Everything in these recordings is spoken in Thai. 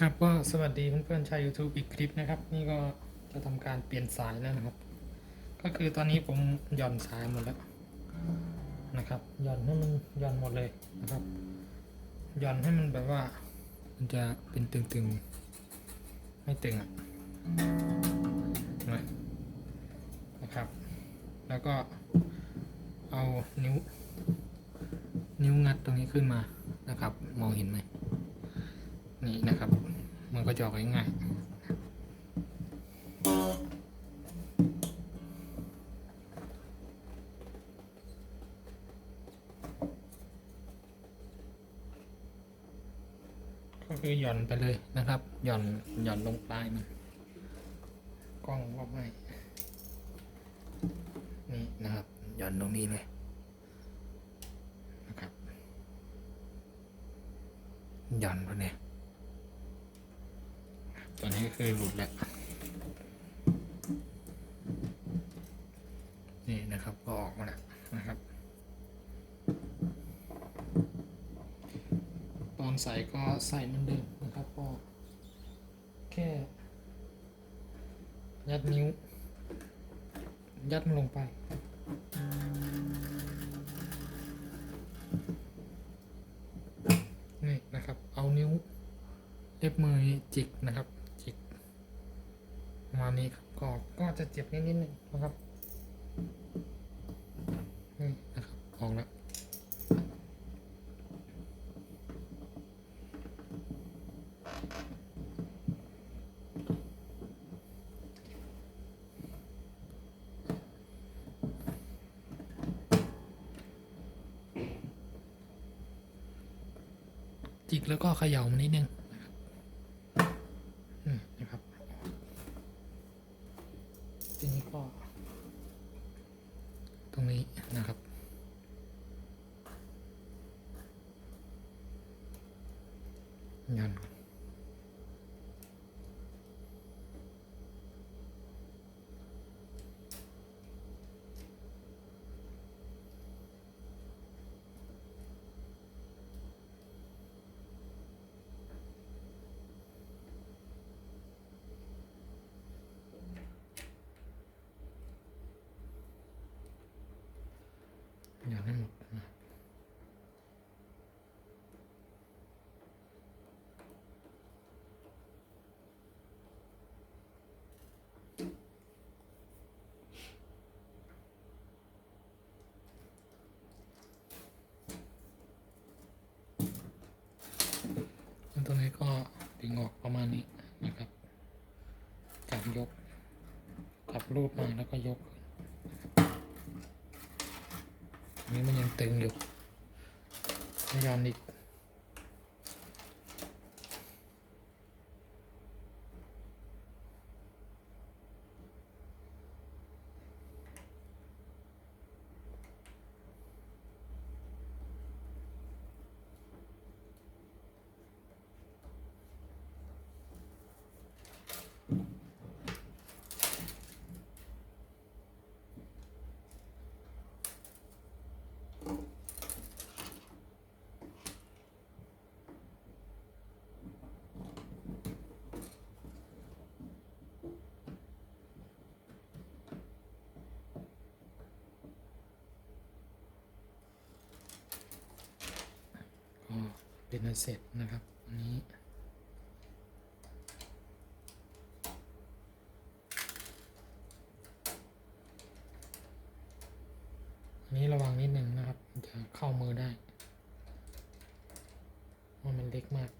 ครับก็สวัสดีเพื่อนๆชาว YouTube อีกคลิปนะครับ นี่ก็จะทำการเปลี่ยนสายแล้วนะครับ ก็คือตอนนี้ผมหย่อนสายหมดแล้วนะครับหย่อนให้มันหย่อนหมดเลยนะครับหย่อนให้มันแบบว่า มันจะเป็นตึงๆ ไม่ตึงอะนะนะครับ แล้วก็เอานิ้ว นิ้วงัดตรงนี้ขึ้นมานะครับ มองเห็นไหม นี่นะครับ มันก็จะออกง่ายก็คือหย่อนไปเลยนะครับ หย่อนหย่อนลงปลายมัน กล้องว่าไม่นี่นะครับ หย่อนตรงนี้เลยนะครับ หย่อนไปเนี่ย ตอนนี้ก็คือหลุดแล้ว นี่นะครับก็ออกมาแล้วนะครับ ตอนใส่ก็ใส่เหมือนเดิมนะครับก็แค่ยัดนิ้ว ยัดมันลงไป นี่นะครับ เอานิ้วเล็บมือจิกนะครับ จิกประมาณนี้ครับก็ก็จะเจ็บนิดนิดนึงนะครับนี่นะครับออกแล้วจิกแล้วก็ เขย่ามันนิดนึงอืมนะครับทีนี้ก็ตรงนี้นะครับ ยัน ก่อนยันหมดตรงนี้ก็ดึงออกประมาณนี้นะครับจับยกจับรูปมาแล้วก็ยกอัน นี้มันยังตึงอยู่ไม่ยอมอีก เป็นอันเสร็จนะครับอันนี้ อันนี้ระวังนิดหนึ่งนะครับมันจะเข้ามือได้ว่ามันเล็กมาก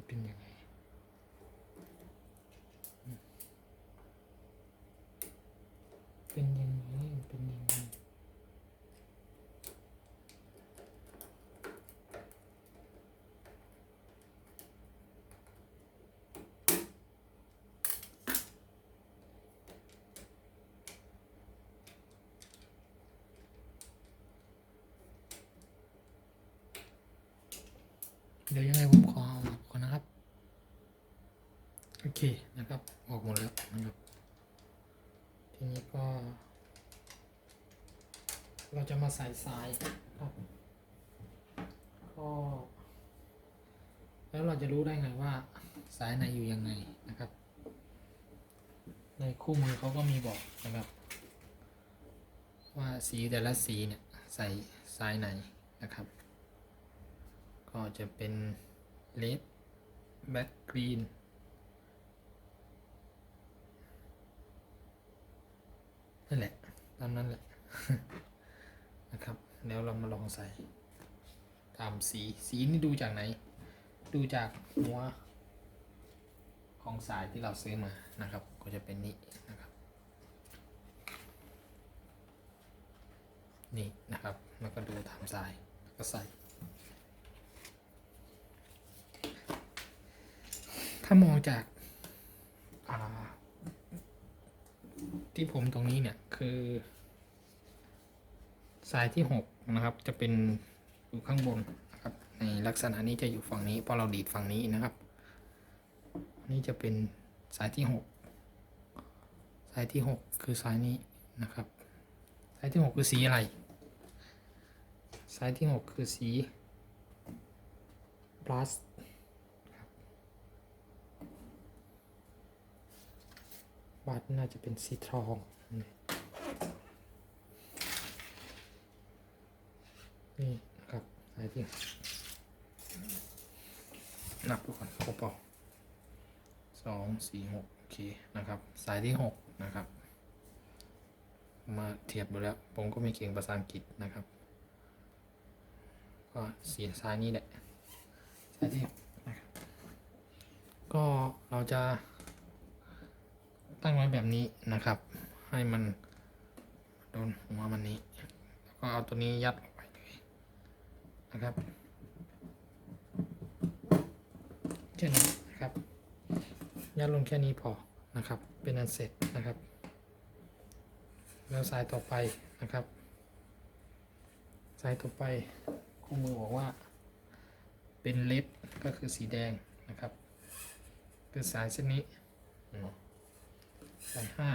น เป็นยังไงเป็นยังไง เดี๋ยวยังไงผมขอเอาออกก่อนนะครับ โอเคนะครับ ออกหมดแล้วนะครับ ทีนี้ก็ เราจะมาใส่สายครับก็แล้วเราจะรู้ได้ไงว่าสายไหนอยู่ยังไงนะครับ ในคู่มือเขาก็มีบอกนะครับ ว่าสีแต่ละสีเนี่ยใส่สายไหนนะครับ ก็จะเป็นเลดแบ็กกรีนนั่นแหละ ตามนั้นแหละ นะครับ แล้วเรามาลองใส่ ตามสี สีนี่ดูจากไหน ดูจากหัว ของสายที่เราซื้อมานะครับ ก็จะเป็นนี้นะครับ นี่นะครับ แล้วก็ดูตามสายแล้วก็ใส่ ถ้ามองจากาที่ผมตรงนี้เนี่ยคือสายที่หกนะครับ จะเป็นอยู่ข้างบนนะครับ ในลักษณะนี้จะอยู่ฝั่งนี้พราะเราดีดฝั่งนี้นะครับ นี่จะเป็นสายที่หกสายที่หกคือสายนี้นะครับ สายที่หกคือสีอะไร สายที่หกคือสี plus บัตรน่าจะเป็นสีทองนี่นี่นะครับสายที่นับดูก่อนครบเปล่าสองสี่หกโอเคนะครับ สายที่หกนะครับ มาเทียบดูแล้ว ผมก็ไม่เก่งภาษาอังกฤษนะครับ ก็สีสายนี้แหละ สายที่หกนะครับ ก็เราจะ ตั้งไว้แบบนี้นะครับ ให้มันโดนหัวมันนี้ แล้วก็เอาตัวนี้ยัดลงไปเลยนะครับแค่นี้นะครับ ยัดลงแค่นี้พอนะครับ เป็นอันเสร็จนะครับ แล้วสายต่อไปนะครับ สายต่อไปคู่มือบอกว่า เป็นเลดก็คือสีแดงนะครับ คือสายเส้นนี้ ใส่ห้า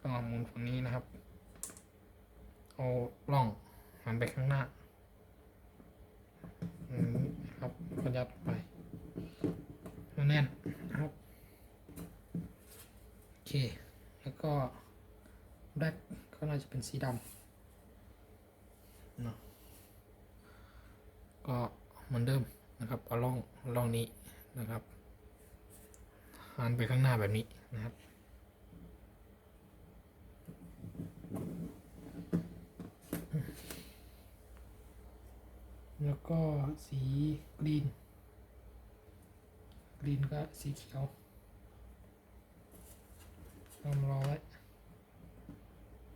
ก็เอามุนฝั่งนี้นะครับ เอาล่องหันไปข้างหน้าอืครับก็ยัดไปแน่นนะครับโอเค แล้วก็แบล็กก็น่าจะเป็นสีดำเนาะก็เหมือนเดิมนะครับเอาล่องล่องนี้นะครับหันไปข้างหน้าแบบนี้นะครับ แล้วก็สีกรีน กรีนก็สีเขียวลองรอไว้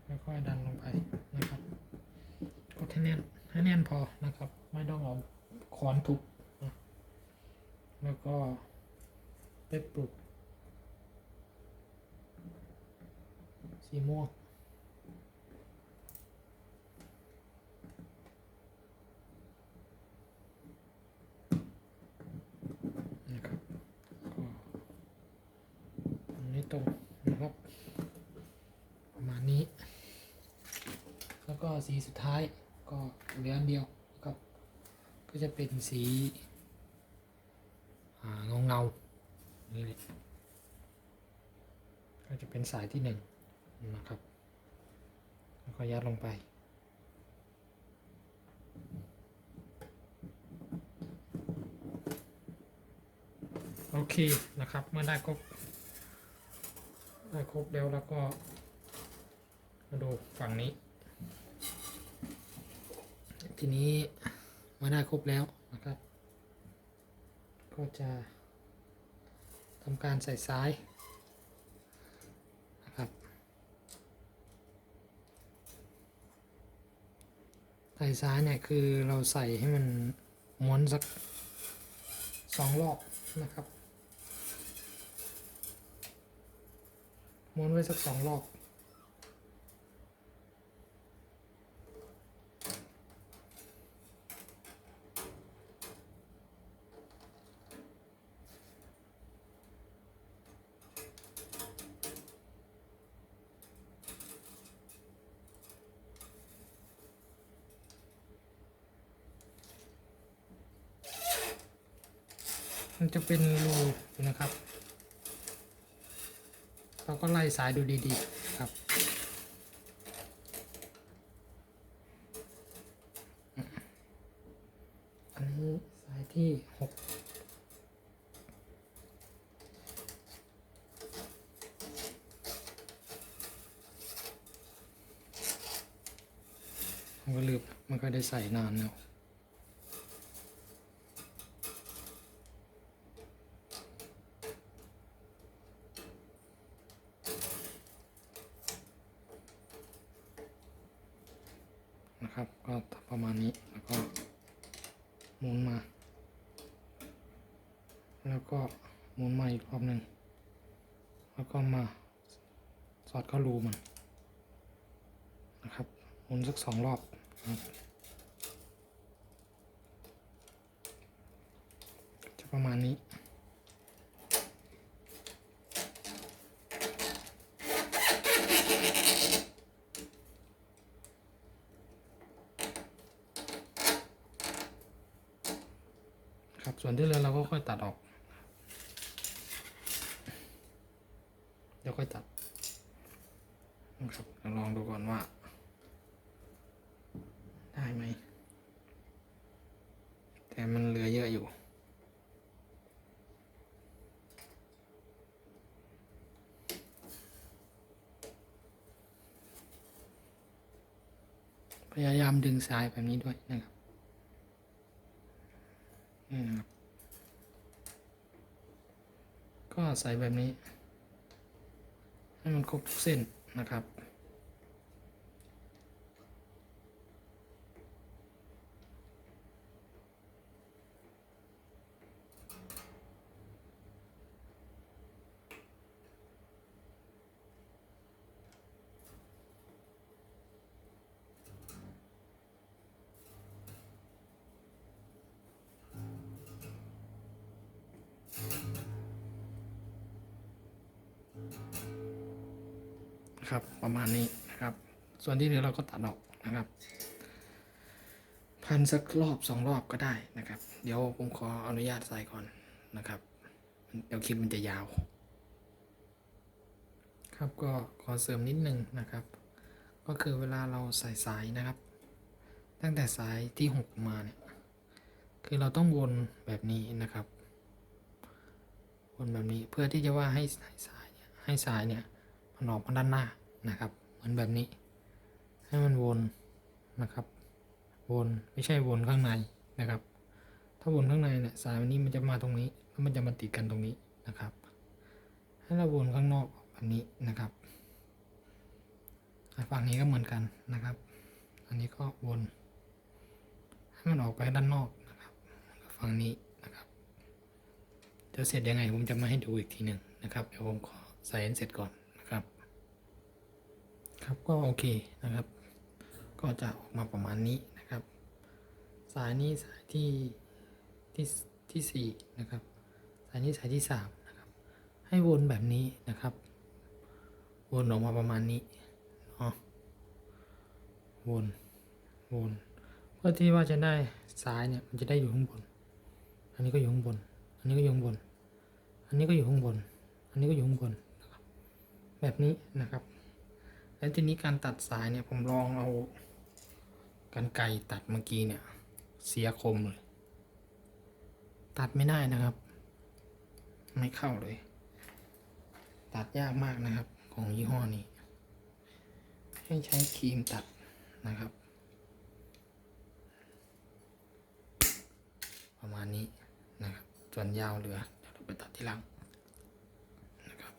แล้วก็ดันลงไปนะครับกดให้แน่นให้แน่นพอนะครับ ไม่ต้องเอาค้อนทุบนะแล้วก็ไปปลุกสีม่วง นะครับก็อันนี้ต รงนะครับ ประมาณนี้ แล้วก็สีสุดท้ายก็เหลืออันเดียวนะครับ ก็จะเป็นสีเงาเงาๆนี่แหละก็จะเป็นสายที่หนึ่งนะครับ แล้วก็ยัดลงไปโอเคนะครับ เมื่อได้ครบ ได้ครบแล้วแล้วก็มาดูฝั่งนี้ ทีนี้มาได้ครบแล้วนะครับ ก็จะทำการใส่ซ้ายนะครับใส่ซ้ายเนี่ยคือเราใส่ให้มันม้วนสักสองรอบนะครับ ม้วนไว้สักสองรอบมันจะเป็นรูนะครับ สายดูดีๆครับ อันนี้สายที่หกมันก็ลืมมันก็ได้ใส่นานแล้ว นะครับ ก็ประมาณนี้แล้วก็หมุนมา แล้วก็หมุนมาอีกรอบหนึ่งแล้วก็มาสอดเข้ารูมันนะครับหมุนสักสองรอบนะครับจะประมาณนี้ ครับ ส่วนที่เหลือเราก็ค่อยตัดออก เดี๋ยวค่อยตัดนะครับลองดูก่อนว่า ได้ไหม แต่มันเหลือเยอะอยู่พยายามดึงสายแบบนี้ด้วยนะครับ ก็ใส่แบบนี้ ให้มันครบทุกเส้นนะครับ ครับประมาณนี้นะครับ ส่วนที่เหลือเราก็ตัดออกนะครับ พันสักรอบสองรอบก็ได้นะครับ เดี๋ยวผมขออนุญาตใส่ก่อนนะครับ เดี๋ยวคลิปมันจะยาว ครับก็ขอเสริมนิดนึงนะครับ ก็คือเวลาเราใส่สายนะครับ ตั้งแต่สายที่หกมาเนี่ยคือเราต้องวนแบบนี้นะครับ วนแบบนี้เพื่อที่จะว่าให้ให้สาย ให้สายเนี่ยมันออกมาด้านหน้านะครับ เหมือนแบบนี้ ให้มันวนนะครับ วนไม่ใช่วนข้างในนะครับ ถ้าวนข้างในเนี่ยสายมันนี้มันจะมาตรงนี้แล้วมันจะมาติดกันตรงนี้นะครับ ให้เราวนข้างนอกแบบนี้นะครับฝั่งนี้ก็เหมือนกันนะครับ อันนี้ก็วนให้มันออกไปด้านนอกนะครับฝั่งนี้นะครับ จะเสร็จยังไงผมจะมาให้ดูอีกทีหนึ่งนะครับ เดี๋ยวผมขอ ใส่เสร็จก่อนนะครับ ครับก็โอเคนะครับ ก็จะออกมาประมาณนี้นะครับ สายนี้สายที่ที่ที่สี่นะครับ สายนี้สายที่สามนะครับ ให้วนแบบนี้นะครับ วนออกมาประมาณนี้เนาะวนวนเพื่อที่ว่าจะได้สายเนี่ยมันจะได้อยู่ข้างบน อันนี้ก็อยู่ข้างบน อันนี้ก็อยู่ข้างบน อันนี้ก็อยู่ข้างบน อันนี้ก็อยู่ข้างบนนะครับ แบบนี้นะครับ แล้วทีนี้การตัดสายเนี่ยผมลองเอากันไกรตัดเมื่อกี้เนี่ย เสียคมเลยตัดไม่ได้นะครับ ไม่เข้าเลย ตัดยากมากนะครับ ของยี่ห้อนี้ ให้ใช้ครีมตัดนะครับ ประมาณนี้นะครับ ส่วนยาวเหลือเดี๋ยวเราไปตัดที่หลังนะครับ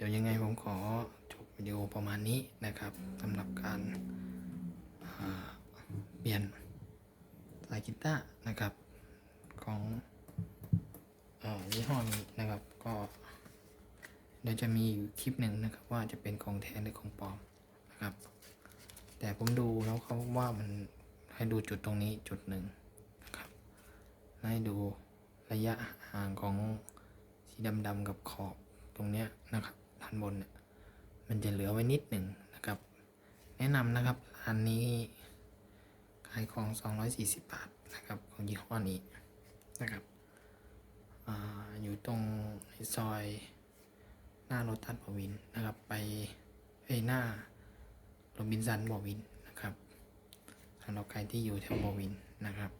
ค ยังไงผมขอจบวิดีโอประมาณนี้นะครับสำหรับการาเปลี่ยนสายกีตาร์นะครับของอยี่ห้อนี้นะครับก็เดี๋ยวจะมีอยู่คลิปหนึ่งนะครับ ว่าจะเป็นของแท้หรือของปลอมนะครับ แต่ผมดูแล้วเขาว่ามันให้ดูจุดตรงนี้จุดหนึ่งนะครับให้ดูระยะห่างของสีดำๆกับขอบตรงเนี้ยนะครับานบนเนี่ยมันจะเหลือไว้นิดหนึ่งนะครับ แนะนำนะครับอันนี้ขายของ 240 บาทนะครับของยี่ห้อนี้นะครับออยู่ตรงในซอยหน้าโรตัสบอวินนะครับ ไปไอหน้าโรบินสันบอวินนะครับสำหรับใครที่อยู่แถวบอวินนะครับ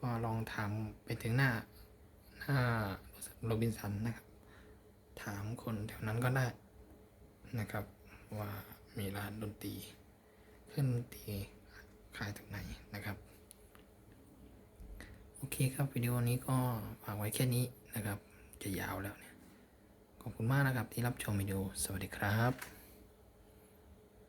ก็ลองถามไปถึงหน้าหน้าโรบินสันนะครับ ถามคนแถวนั้นก็ได้นะครับ ว่ามีร้านดนตรีเครื่องดนตรีขายถึงไหนนะครับ โอเคครับวิดีโอนี้ก็ฝากไว้แค่นี้นะครับ จะยาวแล้วเนี่ยขอบคุณมากนะครับที่รับชมวิดีโอสวัสดีครับ